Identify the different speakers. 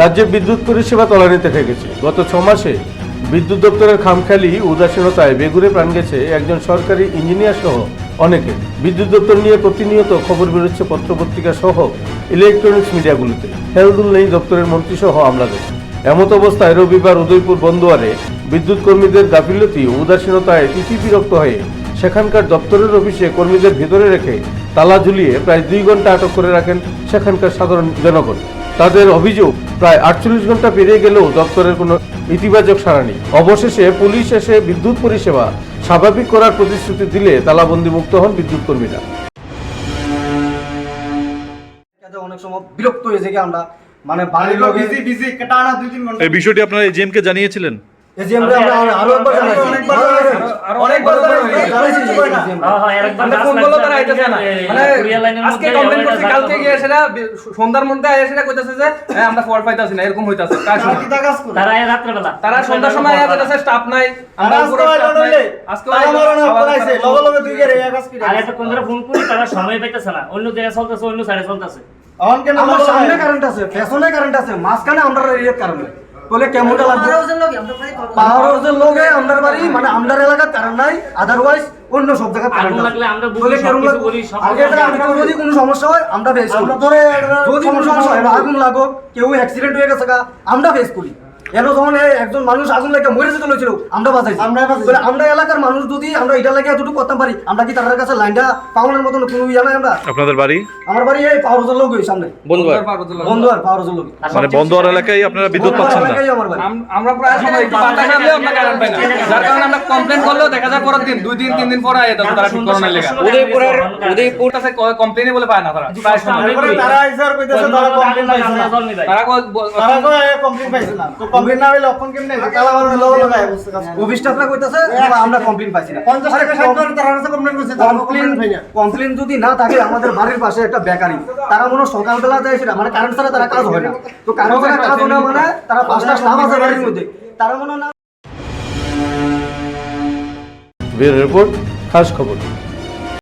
Speaker 1: রাজ্যে বিদ্যুৎ পরিষেবা তলানিতে ঠেকেছে। গত ছ মাসে বিদ্যুৎ দপ্তরের খামখেয়ালি, উদাসীনতায় বেগুড়ে প্রাণ গেছে একজন সরকারি ইঞ্জিনিয়ার সহ অনেকে। বিদ্যুৎ দপ্তর নিয়ে প্রতিনিয়ত খবর বেরোচ্ছে পত্রপত্রিকা সহ ইলেকট্রনিক্স মিডিয়াগুলোতে হেলদুল নেই দপ্তরের মন্ত্রী সহ আমলাদের এমত অবস্থায় রবিবার উদয়পুর বন্দোয়ারে বিদ্যুৎ কর্মীদের গাফিলতি, উদাসীনতায় তিথি বিরক্ত হয়ে সেখানকার দপ্তরের অফিসে কর্মীদের ভিতরে রেখে তালা ঝুলিয়ে প্রায় দুই ঘণ্টা আটক করে রাখেন সেখানকার সাধারণ জনগণ। তাদের অভিযোগ প্রায় আটচল্লিশ ঘণ্টা পেরিয়ে গেলেও দপ্তরের কোনো ইতিবাচক সাড়া নেই। অবশেষে পুলিশ এসে বিদ্যুৎ পরিষেবা স্বাভাবিক করার প্রতিশ্রুতি দিলে তালাবন্দি মুক্ত হন বিদ্যুৎ কর্মীরা।
Speaker 2: অনেক সময় বিরক্ত হয়েছে কি আমরা মানে বাড়ির লোক
Speaker 3: বিজি বিজি টানা দুই তিন ঘণ্টা।
Speaker 4: এই বিষয়টি আপনারা এজিএম কে জানিয়েছিলেন?
Speaker 2: এজিএম রে আমরা আরও একবার জানাইছি
Speaker 3: অনেকবার জানাইছি।
Speaker 2: আরও অনেকবার
Speaker 5: হ্যাঁ, হ্যাঁ, একবার
Speaker 6: আমরা ফোন করল তারা আইতেছে না। মানে আজকে কমপ্লেন
Speaker 5: ওইটা
Speaker 6: কালকে গিয়ে সেটা সন্ধ্যার মধ্যে এসে সেটা কইতাছে যে হ্যাঁ আমরা ফল পাইতাছি না এরকম হইতাছে। কার সময়?
Speaker 3: কি তা
Speaker 5: তারা এই রাত্রেবেলা।
Speaker 6: তারা সন্ধ্যার সময় আয়া যেতেছে স্টাফ নাই আমরা উপরে স্টাফ নাই। আজকে
Speaker 3: তালা
Speaker 6: আইলো,
Speaker 3: মারানো
Speaker 6: আবার
Speaker 3: করাইছে
Speaker 6: তারা
Speaker 3: লগে লগে দুই গেরে এক কাজ
Speaker 5: আর এতক্ষণ ধরে ফোন করি তারা সময় পাইতেছে না। অন্য জায়গায় চলতেছে অন্য সাইডে চলতেছে।
Speaker 2: আমার সামনে কারেন্ট আছে পেছনে কারেন্ট আছে মাঝখানে আমরা এরিয়ার কারণে বলে কেমনটা লাগবে পাহাড় হাউসের লোকে আমাদের বাড়ি মানে আমদার এলাকার কারেন্ট নাই আদারওয়াইজ অন্য সব জায়গায় বলে কেমন আগে যদি কোনো সমস্যা হয় আমরা ফেস করি।
Speaker 3: আমরা ধরে এটা-
Speaker 2: যদি কোনো সমস্যা হয় আগুন লাগো কেউ অ্যাক্সিডেন্ট হয়ে গেছে আমরা ফেস করি। এন যখন একজন মানুষ আগুন লাগে মরে যেতে হয়েছিল আমরা বাঁচাইছি।
Speaker 3: আমরা বাঁচাইছি।
Speaker 2: বলে আমরা এলাকার মানুষ যদি আমরা এটা লাগে এতটুকু করতে পারি আমরা কি তার কাছে লাইনটা পাওয়ানোর মতন কোনো ইয়া নাই আমরা?
Speaker 4: আপনাদের বাড়ি?
Speaker 2: আমার বাড়ি এই পাওয়ার হাউসের লোক সামনে।
Speaker 4: বন্ধুবার
Speaker 2: বন্ধু আর পাওয়ার হাউসের লোক
Speaker 4: মানে বন্দর এলাকায় আপনারা বিদ্যুৎ পাচ্ছেন না?
Speaker 2: আমার
Speaker 6: প্রায় সময় একটু বাতাস আসলেও আমরা কারেন্ট পাই না। যার কারণে আমরা কমপ্লেন করলেও দেখা যায় পরের দিন দুই দিন তিন দিন পরে এটা তারা ঠিক করানোর লেগে
Speaker 5: উদয়পুরের
Speaker 6: উদয়পুর কাছে কমপ্লেনই বলে পায় না তারা প্রায় সময়।
Speaker 3: তারা আইসে আর কইতেছে তারা কমপ্লেন পাইছে না।
Speaker 6: তারা কয়- ব-
Speaker 3: তারা কয় কমপ্লেন পাইছে না। তো কমপ্লেন না হইলে অপন কেমনে তালা মারানো লগে লগে আইবো কাজ করে।
Speaker 2: অফিস কইতাছে আমরা কমপ্লেন পাইছি না।
Speaker 3: পঞ্চাশ টাকা ষাট করে তারা কাছে কমপ্লেন করছে
Speaker 2: কমপ্লেন
Speaker 3: কমপ্লেন পাই না।
Speaker 2: কমপ্লেন যদি না থাকে আমাদের বাড়ির পাশে একটা বেকারি। তারা মনে হয় সকালবেলা দেয় সেটা মানে কারেন্ট ছাড়া তারা কাজ হয় না। তো কারেন্ট ছাড়া কাজ হয় না মানে তারা পাঁচটা স্টাফ আছে বাড়ির মধ্যে। তারা মনে না
Speaker 1: ব্যুরো রিপোর্ট খাস খবর।